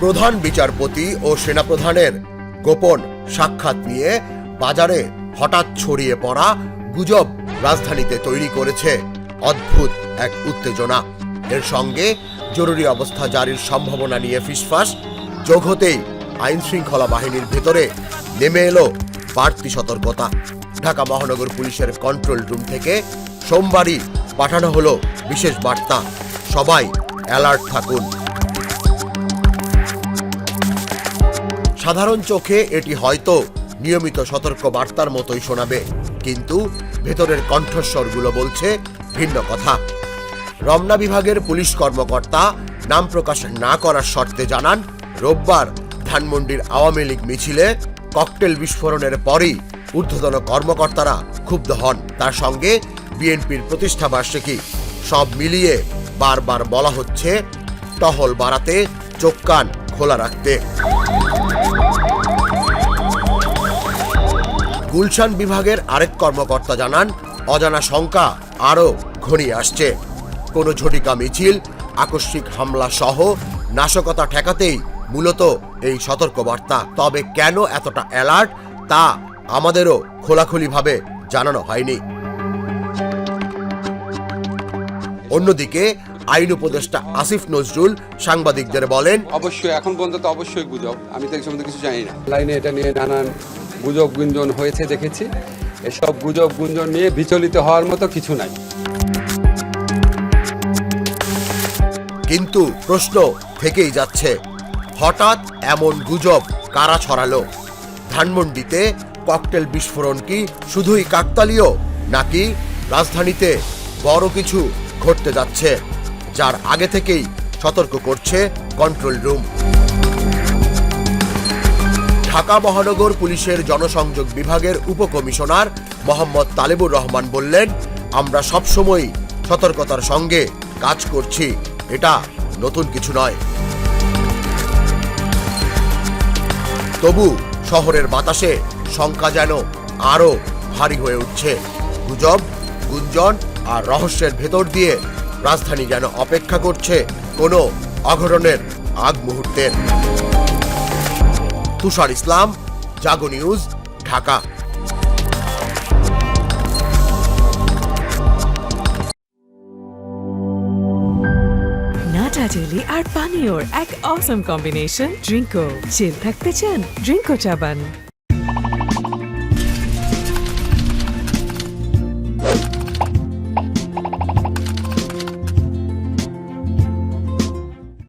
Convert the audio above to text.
প্রধান বিচারপতি ও সেনাপ্রধানের গোপন সাক্ষাৎ নিয়ে বাজারে হঠাৎ ছড়িয়ে পড়া গুজব রাজধানীতে তৈরি করেছে অদ্ভুত এক উত্তেজনা। এর সঙ্গে জরুরি অবস্থা জারির সম্ভাবনা নিয়ে ফিসফাস। যোগ হতেই আইন শৃঙ্খলা বাহিনীর ভেতরে নেমে এলো বাড়তি সতর্কতা। ঢাকা মহানগর পুলিশের কন্ট্রোল রুম থেকে সোমবারই পাঠানো হলো বিশেষ বার্তা। সবাই অ্যালার্ট থাকুন। সাধারণ চোখে এটি হয়তো নিয়মিত সতর্ক বার্তার মতোই শোনাবে, কিন্তু ভেতরের কণ্ঠস্বরগুলো বলছে ভিন্ন কথা। রমনা বিভাগের পুলিশ কর্মকর্তা নাম প্রকাশ না করার শর্তে জানান, রোববার ধানমন্ডির আওয়ামী লীগ মিছিলে ককটেল বিস্ফোরণের পরই ঊর্ধ্বতন কর্মকর্তারা ক্ষুব্ধ হন। তার সঙ্গে বিএনপির প্রতিষ্ঠা বার্ষিকী। সব মিলিয়ে বারবার বলা হচ্ছে, টহল বাড়াতে চোখ কান খোলা রাখতে। গুলশান বিভাগের আরেক কর্মকর্তা জানান, অজানা শঙ্কা আরও ঘনিয়ে আসছে। কোনো ঝটিকা মিছিল, আকস্মিক হামলা সহ নাশকতা ঠেকাতেই মূলত এই সতর্কবার্তা। তবে কেন এতটা অ্যালার্ট, তা আমাদেরও খোলাখুলিভাবে জানানো হয়নি। অন্যদিকে, আইন উপদেষ্টা আসিফ নজরুল সাংবাদিকদের বলেন, অবশ্যই, এখন পর্যন্ত অবশ্যই গুজব আমি তো এই সম্বন্ধে কিছু জানি না। লাইনে এটা নিয়ে নানান গুজব গুঞ্জন হয়েছে দেখেছি। এসব গুজব গুঞ্জন নিয়ে বিচলিত হওয়ার মতো কিছু নাই। কিন্তু প্রশ্ন থেকেই যাচ্ছে, হঠাৎ এমন গুজব কারা ছড়ালো? ধানমন্ডিতে ককটেল বিস্ফোরণ কি শুধুই কাকতালীয়, নাকি রাজধানীতে বড় কিছু ঘটতে যাচ্ছে, যার আগে থেকেই সতর্ক করছে কন্ট্রোল রুম ঢাকা মহানগর পুলিশের জনসংযোগ বিভাগের উপকমিশনার মোহাম্মদ তালেবুর রহমান বললেন, আমরা সবসময় সতর্কতার সঙ্গে কাজ করছি। এটা নতুন কিছু নয়। তবু শহরের বাতাসে শঙ্কা যেন আরও ভারী হয়ে উঠছে। গুজব, গুঞ্জন আর রহস্যের ভেতর দিয়ে রাজধানী যেন অপেক্ষা করছে কোনো অঘটনের আগ মুহূর্তের। তুষার ইসলাম, জাগো নিউজ, ঢাকা। নাটা জেলি আর পানীয়র এক অসম কম্বিনেশন ড্রিঙ্কো জেল থাকতে চান ড্রিঙ্কো চাবান